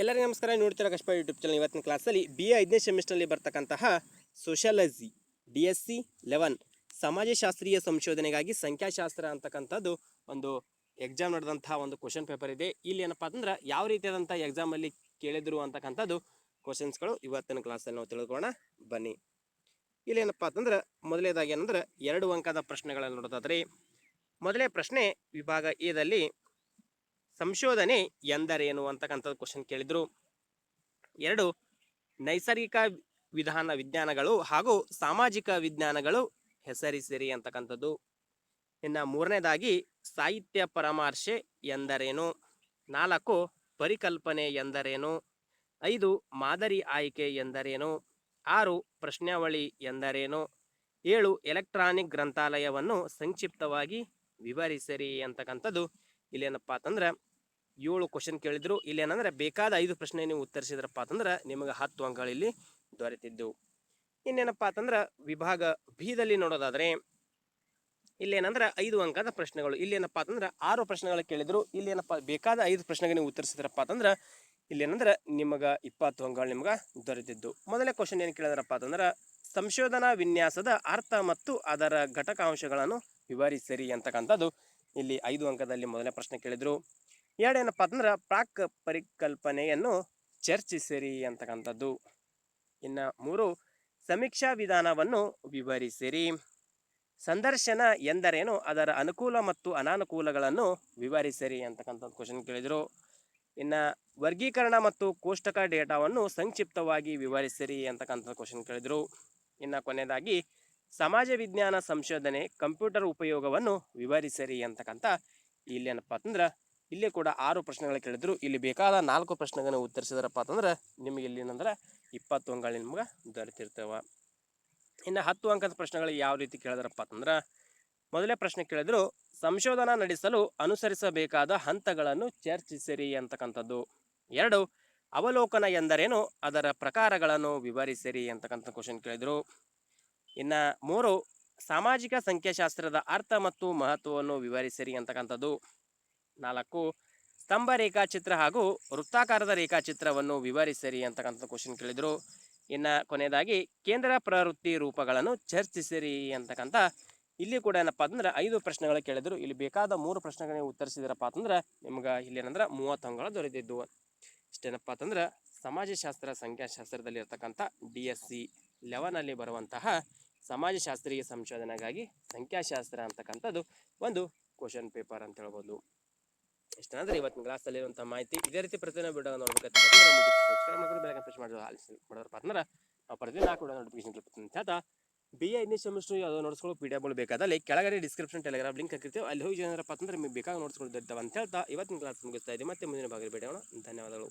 ಎಲ್ಲರಿಗೂ ನಮಸ್ಕಾರ. ನೋಡ್ತಿರೋ ಕಷ್ಟ ಯೂಟ್ಯೂಬ್ ಚಾನಲ್ ಇವತ್ತಿನ ಕ್ಲಾಸಲ್ಲಿ ಬಿ ಎ ಐದನೇ ಸೆಮಿಸ್ಟರ್ನಲ್ಲಿ ಬರ್ತಕ್ಕಂತಹ sociology D S C eleven ಸಮಾಜಶಾಸ್ತ್ರೀಯ ಸಂಶೋಧನೆಗಾಗಿ ಸಂಖ್ಯಾಶಾಸ್ತ್ರ ಅಂತಕ್ಕಂಥದ್ದು ಒಂದು ಎಕ್ಸಾಮ್ ನಡೆದಂತಹ ಒಂದು ಕ್ವಶನ್ ಪೇಪರ್ ಇದೆ. ಇಲ್ಲಿ ಏನಪ್ಪ ಅಂದ್ರೆ ಯಾವ ರೀತಿಯಾದಂಥ ಎಕ್ಸಾಮಲ್ಲಿ ಕೇಳಿದ್ರು ಅಂತಕ್ಕಂಥದ್ದು ಕ್ವಶನ್ಸ್ಗಳು ಇವತ್ತಿನ ಕ್ಲಾಸಲ್ಲಿ ನಾವು ತಿಳಿದುಕೊಳ್ಳೋಣ ಬನ್ನಿ. ಇಲ್ಲಿ ಏನಪ್ಪ ಅಂತಂದ್ರೆ ಮೊದಲೇದಾಗಿ ಏನಂದ್ರೆ ಎರಡು ಅಂಕದ ಪ್ರಶ್ನೆಗಳನ್ನು ನೋಡೋದಾದ್ರೆ ಮೊದಲೇ ಪ್ರಶ್ನೆ ವಿಭಾಗ ಎದಲ್ಲಿ ಸಂಶೋಧನೆ ಎಂದರೇನು ಅಂತಕ್ಕಂಥದ್ದು ಕ್ವಶನ್ ಕೇಳಿದ್ರು. ಎರಡು, ನೈಸರ್ಗಿಕ ವಿಧಾನ ವಿಜ್ಞಾನಗಳು ಹಾಗೂ ಸಾಮಾಜಿಕ ವಿಜ್ಞಾನಗಳು ಹೆಸರಿಸಿರಿ ಅಂತಕ್ಕಂಥದ್ದು. ಇನ್ನು ಮೂರನೇದಾಗಿ, ಸಾಹಿತ್ಯ ಪರಾಮರ್ಶೆ ಎಂದರೇನು. ನಾಲ್ಕು, ಪರಿಕಲ್ಪನೆ ಎಂದರೇನು. ಐದು, ಮಾದರಿ ಆಯ್ಕೆ ಎಂದರೇನು. ಆರು, ಪ್ರಶ್ನಾವಳಿ ಎಂದರೇನು. ಏಳು, ಎಲೆಕ್ಟ್ರಾನಿಕ್ ಗ್ರಂಥಾಲಯವನ್ನು ಸಂಕ್ಷಿಪ್ತವಾಗಿ ವಿವರಿಸಿರಿ ಅಂತಕ್ಕಂಥದ್ದು. ಇಲ್ಲೇನಪ್ಪ ಅಂತಂದ್ರೆ ಏಳು ಕ್ವಶನ್ ಕೇಳಿದ್ರು. ಇಲ್ಲೇನಂದ್ರೆ ಬೇಕಾದ ಐದು ಪ್ರಶ್ನೆ ನೀವು ಉತ್ತರಿಸಿದ್ರಪ್ಪ ಅಂತಂದ್ರೆ ನಿಮಗೆ ಹತ್ತು ಅಂಕಗಳಲ್ಲಿ ದೊರೆತಿದ್ದು ಇನ್ನೇನಪ್ಪ ಅಂತಂದ್ರೆ ವಿಭಾಗ ಬಿದಲ್ಲಿ ನೋಡೋದಾದ್ರೆ ಇಲ್ಲೇನಂದ್ರೆ ಐದು ಅಂಕದ ಪ್ರಶ್ನೆಗಳು. ಇಲ್ಲೇನಪ್ಪ ಅಂತಂದ್ರೆ ಆರು ಪ್ರಶ್ನೆಗಳು ಕೇಳಿದ್ರು. ಇಲ್ಲೇನಪ್ಪ ಬೇಕಾದ ಐದು ಪ್ರಶ್ನೆಗೆ ನೀವು ಉತ್ತರಿಸಿದ್ರಪ್ಪ ಅಂತಂದ್ರೆ ಇಲ್ಲೇನಂದ್ರೆ ನಿಮಗೆ ಇಪ್ಪತ್ತು ಅಂಕಗಳು ನಿಮ್ಗೆ ದೊರೆತಿದ್ದು. ಮೊದಲೇ ಕ್ವಶನ್ ಏನು ಕೇಳಿದ್ರಪ್ಪ ಅಂತಂದ್ರೆ ಸಂಶೋಧನಾ ವಿನ್ಯಾಸದ ಅರ್ಥ ಮತ್ತು ಅದರ ಘಟಕಾಂಶಗಳನ್ನು ವಿವರಿಸಿರಿ ಅಂತಕ್ಕಂಥದ್ದು. ಇಲ್ಲಿ ಐದು ಅಂಕದಲ್ಲಿ ಮೊದಲನೇ ಪ್ರಶ್ನೆ ಕೇಳಿದ್ರು. ಎರಡೇನಪ್ಪ ಅಂದ್ರೆ ಪ್ರಾಕ್ ಪರಿಕಲ್ಪನೆಯನ್ನು ಚರ್ಚಿಸಿರಿ ಅಂತಕ್ಕಂಥದ್ದು. ಇನ್ನು ಮೂರು, ಸಮೀಕ್ಷಾ ವಿಧಾನವನ್ನು ವಿವರಿಸಿರಿ. ಸಂದರ್ಶನ ಎಂದರೇನು? ಅದರ ಅನುಕೂಲ ಮತ್ತು ಅನಾನುಕೂಲಗಳನ್ನು ವಿವರಿಸಿರಿ ಅಂತಕ್ಕಂಥದ್ದು ಕ್ವಶನ್ ಕೇಳಿದರು. ಇನ್ನು ವರ್ಗೀಕರಣ ಮತ್ತು ಕೋಷ್ಟಕ ಡೇಟಾವನ್ನು ಸಂಕ್ಷಿಪ್ತವಾಗಿ ವಿವರಿಸಿರಿ ಅಂತಕ್ಕಂಥ ಕ್ವಶನ್ ಕೇಳಿದರು. ಇನ್ನು ಕೊನೆಯದಾಗಿ ಸಮಾಜ ವಿಜ್ಞಾನ ಸಂಶೋಧನೆ ಕಂಪ್ಯೂಟರ್ ಉಪಯೋಗವನ್ನು ವಿವರಿಸಿರಿ ಅಂತಕ್ಕಂಥ ಇಲ್ಲೇನಪ್ಪ ಅಂತಂದ್ರೆ, ಇಲ್ಲಿ ಕೂಡ ಆರು ಪ್ರಶ್ನೆಗಳು ಕೇಳಿದ್ರು. ಇಲ್ಲಿ ಬೇಕಾದ ನಾಲ್ಕು ಪ್ರಶ್ನೆಗಳನ್ನು ಉತ್ತರಿಸಿದ್ರಪ್ಪ ಅಂತಂದ್ರೆ, ನಿಮಗೆ ಇಲ್ಲಿ ಏನಂದ್ರೆ ಇಪ್ಪತ್ತು ಅಂಕಗಳು ನಿಮ್ಗೆ ದೊರೆತಿರ್ತವೆ. ಇನ್ನು ಹತ್ತು ಅಂಕದ ಪ್ರಶ್ನೆಗಳು ಯಾವ ರೀತಿ ಕೇಳಿದ್ರಪ್ಪ ಅಂತಂದ್ರೆ, ಮೊದಲೇ ಪ್ರಶ್ನೆ ಕೇಳಿದ್ರು, ಸಂಶೋಧನಾ ನಡೆಸಲು ಅನುಸರಿಸಬೇಕಾದ ಹಂತಗಳನ್ನು ಚರ್ಚಿಸಿರಿ ಅಂತಕ್ಕಂಥದ್ದು. ಎರಡು, ಅವಲೋಕನ ಎಂದರೇನು, ಅದರ ಪ್ರಕಾರಗಳನ್ನು ವಿವರಿಸಿರಿ ಅಂತಕ್ಕಂಥ ಕ್ವಶನ್ ಕೇಳಿದ್ರು. ಇನ್ನು ಮೂರು ಸಾಮಾಜಿಕ ಸಂಖ್ಯಾಶಾಸ್ತ್ರದ ಅರ್ಥ ಮತ್ತು ಮಹತ್ವವನ್ನು ವಿವರಿಸಿರಿ ಅಂತಕ್ಕಂಥದ್ದು. ನಾಲ್ಕು, ಸ್ತಂಭ ರೇಖಾಚಿತ್ರ ಹಾಗೂ ವೃತ್ತಾಕಾರದ ರೇಖಾಚಿತ್ರವನ್ನು ವಿವರಿಸಿರಿ ಅಂತಕ್ಕಂಥ ಕ್ವಶನ್ ಕೇಳಿದರು. ಇನ್ನು ಕೊನೆಯದಾಗಿ, ಕೇಂದ್ರ ಪ್ರವೃತ್ತಿ ರೂಪಗಳನ್ನು ಚರ್ಚಿಸಿರಿ ಅಂತಕ್ಕಂಥ ಇಲ್ಲಿ ಕೂಡ ಏನಪ್ಪ ಅಂದ್ರೆ ಐದು ಪ್ರಶ್ನೆಗಳು ಕೇಳಿದ್ರು. ಇಲ್ಲಿ ಬೇಕಾದ ಮೂರು ಪ್ರಶ್ನೆಗಳಿಗೆ ಉತ್ತರಿಸಿದ್ರಪ್ಪ ಅಂತಂದ್ರೆ ನಿಮ್ಗೆ ಇಲ್ಲಿ ಏನಂದ್ರೆ ಮೂವತ್ತು ಅಂಕಗಳು ದೊರೆತಿದ್ದು ಇಷ್ಟೇನಪ್ಪ ಅಂತಂದ್ರೆ ಸಮಾಜಶಾಸ್ತ್ರ ಸಂಖ್ಯಾಶಾಸ್ತ್ರದಲ್ಲಿ ಇರ್ತಕ್ಕಂಥ ಡಿ ಎಸ್ ಸಿ ಲೆವೆನಲ್ಲಿ ಬರುವಂತಹ ಸಮಾಜಶಾಸ್ತ್ರೀಯ ಸಂಶೋಧನೆಗಾಗಿ ಸಂಖ್ಯಾಶಾಸ್ತ್ರ ಅಂತಕ್ಕಂಥದ್ದು ಒಂದು ಕ್ವಶನ್ ಪೇಪರ್ ಅಂತ ಹೇಳ್ಬೋದು. ಇಷ್ಟಂದ್ರೆ ಇವತ್ತಿನ ಕ್ಲಾಸಲ್ಲಿ ಇರುವಂತಹ ಮಾಹಿತಿ ಇದೇ ರೀತಿ ಪ್ರತಿದಿನ ವಿಡಿಯೋ ಅಂದ್ರೆ ನಾವು ಪ್ರತಿದಿನ ಕೂಡ ನೋಟಿಫಿಕೇಶನ್ ಅಂತ ಹೇಳ್ತಾ. ಬಿ ಎ ಇನ್ನೇ ಸೆಮಿಸ್ಟರ್ ಯಾವುದೋ ನೋಡ್ಸ್ಕೊಳ್ಳೋ ಪಿ ಡಿ ಎಫ್ಗಳು ಬೇಕಾದಲ್ಲಿ ಕೆಳಗಡೆ ಡಿಸ್ಕ್ರಿಪ್ಷನ್ ಟೆಲಿಗ್ರಾಮ್ ಲಿಂಕ್ ಹಾಕಿರ್ತೀವಿ. ಅಲ್ಲಿ ಹೋಗಿ ಏನಾರಪ್ಪ ಅಂದ್ರೆ ನಿಮಗೆ ಬೇಕಾಗಿ ನೋಡ್ಸ್ಕೊಳ್ತಿರ್ತಾವೆ ಅಂತ ಹೇಳ್ತಾ. ಇವತ್ತಿನ ಕ್ಲಾಸ್ ಮುಗಿಸ್ತಾ ಇದ್ದೀವಿ. ಮತ್ತೆ ಮುಂದಿನ ಭಾಗ ಭೇಟಿಯಾಗೋಣ. ಧನ್ಯವಾದಗಳು.